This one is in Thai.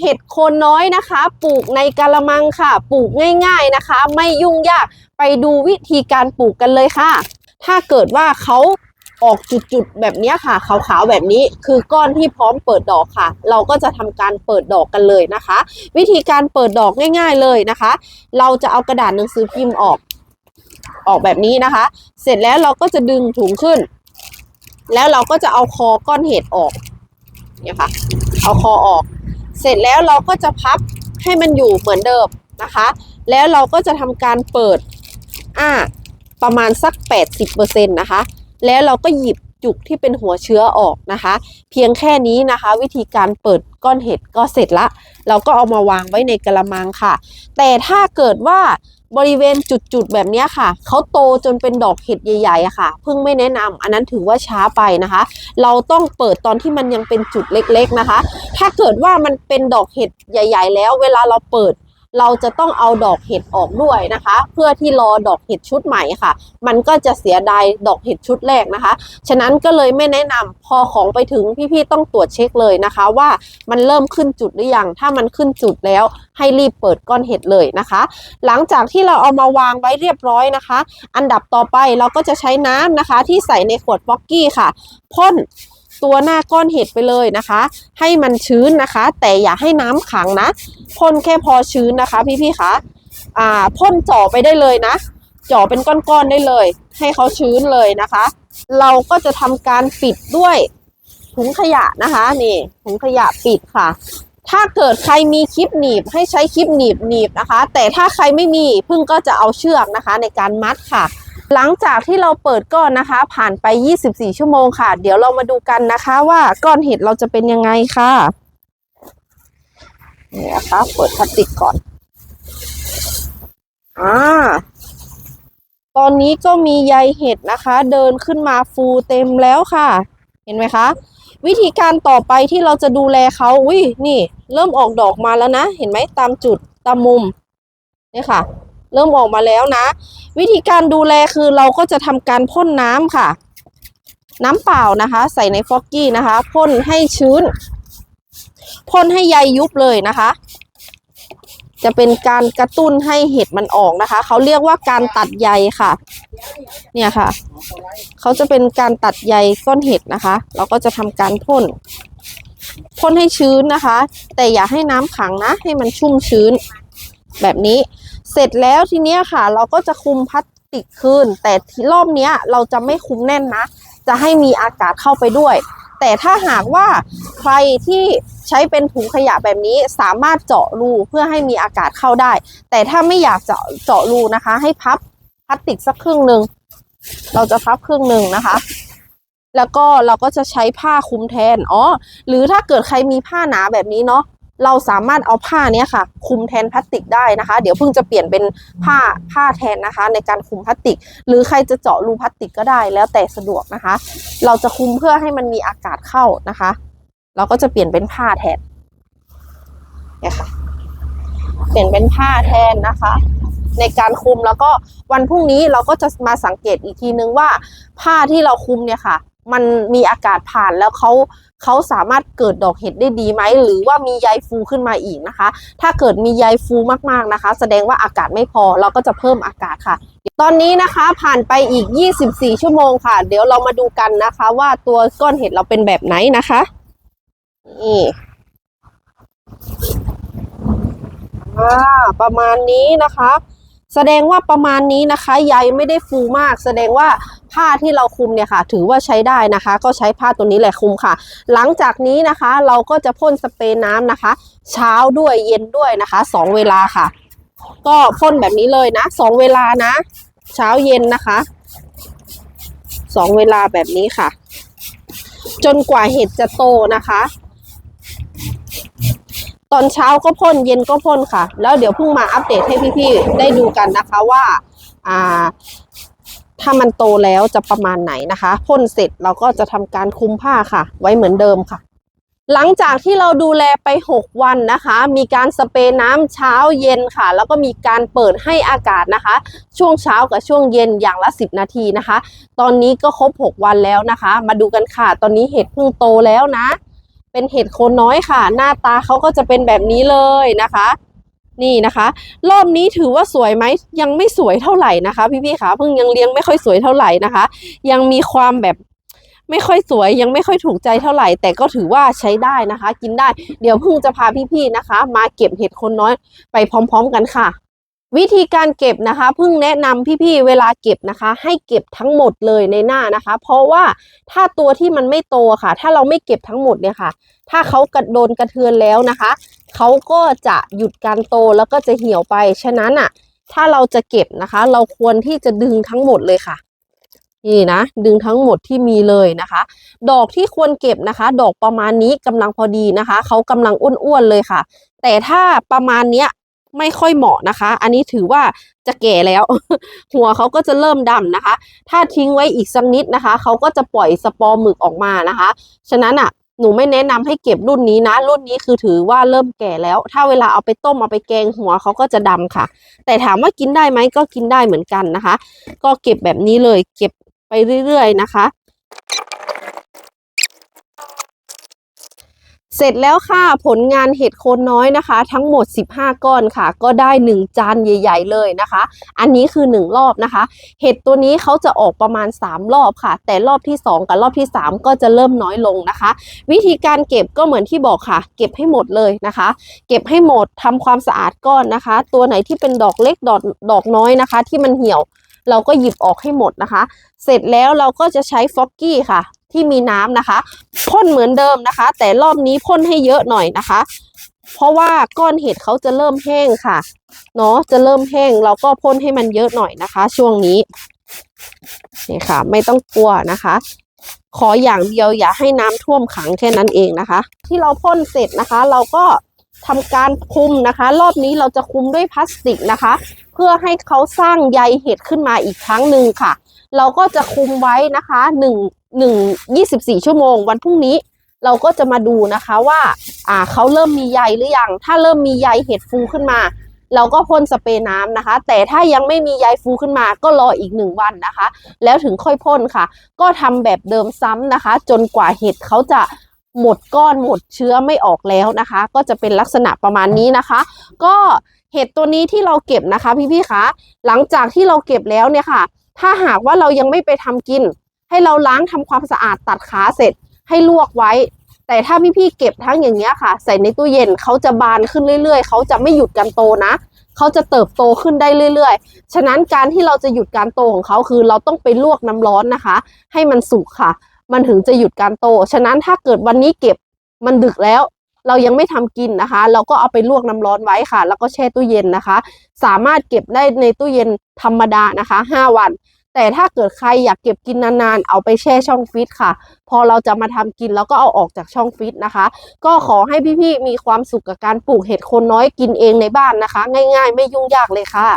เห็ดโคนน้อยนะคะ ปลูกในกะละมังค่ะ ปลูกง่ายๆนะคะ ไม่ยุ่งยากไปดูวิธีการปลูกกันเลยค่ะ ถ้าเกิดว่าเขาออกจุดๆแบบนี้ค่ะ ขาวๆแบบนี้คือก้อนที่พร้อมเปิดดอกค่ะ เราก็จะทำการเปิดดอกกันเลยนะคะ วิธีการเปิดดอกง่าย ๆเลยนะคะ เราจะเอากระดาษหนังสือพิมพ์ออกออกแบบนี้นะคะ เสร็จแล้วเราก็จะดึงถุงขึ้น แล้วเราก็จะเอาคอก้อนเห็ดออกเนี่ยค่ะ เอาคอออก เสร็จแล้วเราก็จะพับให้มันอยู่เหมือนเดิมนะคะ แล้วเราก็จะทำการเปิดอ่าประมาณสัก 80%นะคะ แล้วเราก็หยิบ จุกที่เป็นหัวเชื้อออกนะคะ เพียงแค่นี้นะคะ วิธีการเปิดก้อนเห็ดก็เสร็จละ เราก็เอามาวางไว้ในกระมังค่ะ แต่ถ้าเกิดว่าบริเวณจุดๆแบบนี้ค่ะ เขาโตจนเป็นดอกเห็ดใหญ่ๆค่ะ เพิ่งไม่แนะนำอันนั้นถือว่าช้าไปนะคะ เราต้องเปิดตอนที่มันยังเป็นจุดเล็กๆนะคะ ถ้าเกิดว่ามันเป็นดอกเห็ดใหญ่ ๆ แล้ว เวลาเราเปิด เราจะต้องเอาดอกเห็ดออกด้วยนะคะ เพื่อที่รอดอกเห็ดชุดใหม่ค่ะ มันก็จะเสียดายดอกเห็ดชุดแรกนะคะ ฉะนั้นก็เลยไม่แนะนำพอของไปถึงพี่ๆต้องตรวจเช็คเลยนะคะ ว่ามันเริ่มขึ้นจุดหรือยัง ถ้ามันขึ้นจุดแล้วให้รีบเปิดก้อนเห็ดเลยนะคะ หลังจากที่เราเอามาวางไว้เรียบร้อยนะคะ อันดับต่อไปเราก็จะใช้น้ำนะคะ ที่ใส่ในขวดฟอกกี้ค่ะพ่น ตัวหน้าก้อนเห็ดไปเลยนะคะ ให้มันชื้นนะคะ แต่อย่าให้น้ำขังนะพ่นแค่พอชื้นนะคะ พี่ๆคะอ่าพ่นจ่อไปได้เลยนะจ่อเป็นก้อนๆได้เลย ให้เขาชื้นเลยนะคะ เราก็จะทำการปิดด้วยถุงขยะนะคะนี่ถุงขยะปิดค่ะ ถ้าเกิดใครมีคลิปหนีบให้ใช้คลิปหนีบหนีบนะคะ แต่ถ้าใครไม่มีพึ่งก็จะเอาเชือกนะคะ ในการมัดค่ะ หลังจากที่เราเปิดก้อนนะคะ ผ่านไป 24 ชั่วโมงค่ะ เดี๋ยวเรามาดูกันนะคะว่าก้อนเห็ดเราจะเป็นยังไงค่ะนี่นะคะเปิดพลาสติกก่อนอ่าตอนนี้ก็มีใยเห็ดนะคะ เดินขึ้นมาฟูเต็มแล้วค่ะ เห็นไหมคะ วิธีการต่อไปที่เราจะดูแลเขาอุ้ยนี่ เริ่มออกดอกมาแล้วนะ เห็นไหมตามจุดตามมุมเนี่ยค่ะ เริ่มออกมาแล้วนะ วิธีการดูแลคือเราก็จะทำการพ่นน้ำค่ะ น้ำเปล่านะคะ ใส่ในฟอกกี้นะคะพ่นให้ชื้นพ่นให้ใยยุบเลยนะคะ จะเป็นการกระตุ้นให้เห็ดมันออกนะคะ เขาเรียกว่าการตัดใยค่ะ เนี่ยค่ะ เขาจะเป็นการตัดใยก้อนเห็ดนะคะ เราก็จะทำการพ่นพ่นให้ชื้นนะคะ แต่อย่าให้น้ำขังนะ ให้มันชุ่มชื้น แบบนี้ เสร็จแล้วทีเนี้ยค่ะ เราก็จะคุมพลาสติกคืน แต่รอบเนี้ยเราจะไม่คุมแน่นนะ จะให้มีอากาศเข้าไปด้วย แต่ถ้าหากว่าใครที่ใช้เป็นถุงขยะแบบนี้สามารถเจาะรูเพื่อให้มีอากาศเข้าได้ แต่ถ้าไม่อยากเจาะเจาะรูนะคะ ให้พับพลาสติกสักครึ่งหนึ่งเราจะพับครึ่งหนึ่งนะคะ แล้วก็เราก็จะใช้ผ้าคลุมแทน อ๋อ หรือถ้าเกิดใครมีผ้าหนาแบบนี้เนาะ เราสามารถเอาผ้าเนี้ยค่ะ คุมแทนพลาสติกได้นะคะ เดี๋ยวเพิ่งจะเปลี่ยนเป็นผ้าผ้าแทนนะคะ ในการคุมพลาสติก หรือใครจะเจาะรูพลาสติกก็ได้แล้วแต่สะดวกนะคะ เราจะคุมเพื่อให้มันมีอากาศเข้านะคะ เราก็จะเปลี่ยนเป็นผ้าแทนเนี่ยค่ะ เปลี่ยนเป็นผ้าแทนนะคะ ในการคุมแล้วก็วันพรุ่งนี้เราก็จะมาสังเกตอีกทีนึงว่า ผ้าที่เราคุมเนี่ยค่ะ มันมีอากาศผ่านแล้วเขาเขาสามารถเกิดดอกเห็ดได้ดีไหม หรือว่ามีใยฟูขึ้นมาอีกนะคะ ถ้าเกิดมีใยฟูมากๆนะคะ แสดงว่าอากาศไม่พอเราก็จะเพิ่มอากาศค่ะ ตอนนี้นะคะผ่านไปอีก 24 ชั่วโมงค่ะ เดี๋ยวเรามาดูกันนะคะ ว่าตัวก้อนเห็ดเราเป็นแบบไหนนะคะนี่อ่าประมาณนี้นะคะ แสดงว่าประมาณนี้นะคะใยไม่ได้ฟูมาก แสดงว่าผ้าที่เราคลุมเนี่ยค่ะ ถือว่าใช้ได้นะคะ ก็ใช้ผ้าตัวนี้แหละคลุมค่ะ หลังจากนี้นะคะ เราก็จะพ่นสเปรย์น้ำนะคะ เช้าด้วยเย็นด้วยนะคะสองเวลาค่ะ ก็พ่นแบบนี้เลยนะสองเวลานะ เช้าเย็นนะคะสองเวลาแบบนี้ค่ะ จนกว่าเห็ดจะโตนะคะ ตอนเช้าก็พ่นเย็นก็พ่นค่ะ แล้วเดี๋ยวเพิ่งมาอัปเดตให้พี่ๆได้ดูกันนะคะว่าอ่า ถ้ามันโตแล้วจะประมาณไหนนะคะพ่นเสร็จเราก็จะทำการคุมผ้าค่ะ ไว้เหมือนเดิมค่ะ หลังจากที่เราดูแลไป 6 วันนะคะ มีการสเปรย์น้ำเช้าเย็นค่ะ แล้วก็มีการเปิดให้อากาศนะคะ ช่วงเช้ากับช่วงเย็นอย่างละ 10 นาทีนะคะ ตอนนี้ก็ครบ 6 วันแล้วนะคะ มาดูกันค่ะ ตอนนี้เห็ดเพิ่งโตแล้วนะ เป็นเห็ดโคนน้อยค่ะ หน้าตาเขาก็จะเป็นแบบนี้เลยนะคะ นี่นะคะ รอบนี้ถือว่าสวยไหมยังไม่สวยเท่าไหร่นะคะ พี่ๆคะเพิ่งยังเลี้ยงไม่ค่อยสวยเท่าไหร่นะคะ ยังมีความแบบไม่ค่อยสวยยังไม่ค่อยถูกใจเท่าไหร่ แต่ก็ถือว่าใช้ได้นะคะ กินได้ เดี๋ยวเพิ่งจะพาพี่ๆนะคะ มาเก็บเห็ดโคนน้อยไปพร้อม ๆ กันค่ะ วิธีการเก็บนะคะเพิ่งแนะนำพี่ๆเวลาเก็บนะคะ ให้เก็บทั้งหมดเลยในหน้านะคะ เพราะว่าถ้าตัวที่มันไม่โตค่ะ ถ้าเราไม่เก็บทั้งหมดเนี่ยค่ะ ถ้าเขากระโดนกระเทือนแล้วนะคะเขาก็จะหยุดการโตแล้วก็จะเหี่ยวไปฉะนั้นอะ ถ้าเราจะเก็บนะคะ เราควรที่จะดึงทั้งหมดเลยค่ะนี่นะดึงทั้งหมดที่มีเลยนะคะ ดอกที่ควรเก็บนะคะ ดอกประมาณนี้กำลังพอดีนะคะเขากำลังอ้วนๆเลยค่ะ แต่ถ้าประมาณเนี้ย ไม่ค่อยเหมาะนะคะ อันนี้ถือว่าจะแก่แล้ว หัวเขาก็จะเริ่มดำนะคะ ถ้าทิ้งไว้อีกสักนิดนะคะ เขาก็จะปล่อยสปอร์หมึกออกมานะคะ ฉะนั้นอะหนูไม่แนะนำให้เก็บรุ่นนี้นะ รุ่นนี้คือถือว่าเริ่มแก่แล้ว ถ้าเวลาเอาไปต้มเอาไปแกงหัวเขาก็จะดำค่ะ แต่ถามว่ากินได้ไหมก็กินได้เหมือนกันนะคะ ก็เก็บแบบนี้เลยเก็บไปเรื่อยๆนะคะ เสร็จแล้วค่ะผลงานเห็ดโคนน้อยนะคะ ทั้งหมด 15 ก้อนค่ะ ก็ได้ 1 จานใหญ่ ๆ เลยนะคะ อันนี้คือ 1 รอบนะคะ เห็ดตัวนี้เขาจะออกประมาณ 3 รอบค่ะ แต่รอบที่ 2 กับรอบที่ 3 ก็จะเริ่มน้อยลงนะคะ วิธีการเก็บก็เหมือนที่บอกค่ะ เก็บให้หมดเลยนะคะ เก็บให้หมดทำความสะอาดก้อนนะคะ ตัวไหนที่เป็นดอกเล็กดอกดอกน้อยนะคะ ที่มันเหี่ยวเราก็หยิบออกให้หมดนะคะ เสร็จแล้วเราก็จะใช้ฟอกกี้ค่ะ ที่มีน้ำนะคะพ่นเหมือนเดิมนะคะ แต่รอบนี้พ่นให้เยอะหน่อยนะคะ เพราะว่าก้อนเห็ดเขาจะเริ่มแห้งค่ะเนาะจะเริ่มแห้งเราก็พ่นให้มันเยอะหน่อยนะคะ ช่วงนี้นี่ค่ะ ไม่ต้องกลัวนะคะ ขออย่างเดียวอย่าให้น้ำท่วมขังแค่นั้นเองนะคะ ที่เราพ่นเสร็จนะคะ เราก็ทำการคุมนะคะ รอบนี้เราจะคุมด้วยพลาสติกนะคะ เพื่อให้เขาสร้างใยเห็ดขึ้นมาอีกครั้งหนึ่งค่ะ เราก็จะคุมไว้นะคะหนึ่ง หนึ่งยี่สิบสี่ชั่วโมง วันพรุ่งนี้เราก็จะมาดูนะคะว่า อ่าเขาเริ่มมีใยหรือยัง ถ้าเริ่มมีใยเห็ดฟูขึ้นมา เราก็พ่นสเปรย์น้ำนะคะ แต่ถ้ายังไม่มีใยฟูขึ้นมา ก็รออีกหนึ่งวันนะคะ แล้วถึงค่อยพ่นค่ะ ก็ทำแบบเดิมซ้ำนะคะ จนกว่าเห็ดเขาจะหมดก้อนหมดเชื้อไม่ออกแล้วนะคะ ก็จะเป็นลักษณะประมาณนี้นะคะ ก็เห็ดตัวนี้ที่เราเก็บนะคะ พี่ๆคะหลังจากที่เราเก็บแล้วเนี่ยค่ะ ถ้าหากว่าเรายังไม่ไปทำกิน ให้เราล้างทำความสะอาดตัดขาเสร็จให้ลวกไว้ แต่ถ้าพี่ๆเก็บทั้งอย่างเงี้ยค่ะ ใส่ในตู้เย็นเขาจะบานขึ้นเรื่อยๆเขาจะไม่หยุดการโตนะเขาจะเติบโตขึ้นได้เรื่อยๆ ฉะนั้นการที่เราจะหยุดการโตของเขาคือ เราต้องไปลวกน้ำร้อนนะคะ ให้มันสุกค่ะ มันถึงจะหยุดการโต ฉะนั้นถ้าเกิดวันนี้เก็บมันดึกแล้ว เรายังไม่ทำกินนะคะ เราก็เอาไปลวกน้ำร้อนไว้ค่ะ แล้วก็แช่ตู้เย็นนะคะ สามารถเก็บได้ในตู้เย็นธรรมดานะคะ 5 วัน แต่ถ้าเกิดใครอยากเก็บกินนานๆ เอาไปแช่ช่องฟิตค่ะ พอเราจะมาทำกินแล้วก็เอาออกจากช่องฟิตนะคะ ก็ขอให้พี่ๆมีความสุขกับการปลูกเห็ดคนน้อยกินเองในบ้านนะคะ ง่ายๆ ไม่ยุ่งยากเลยค่ะ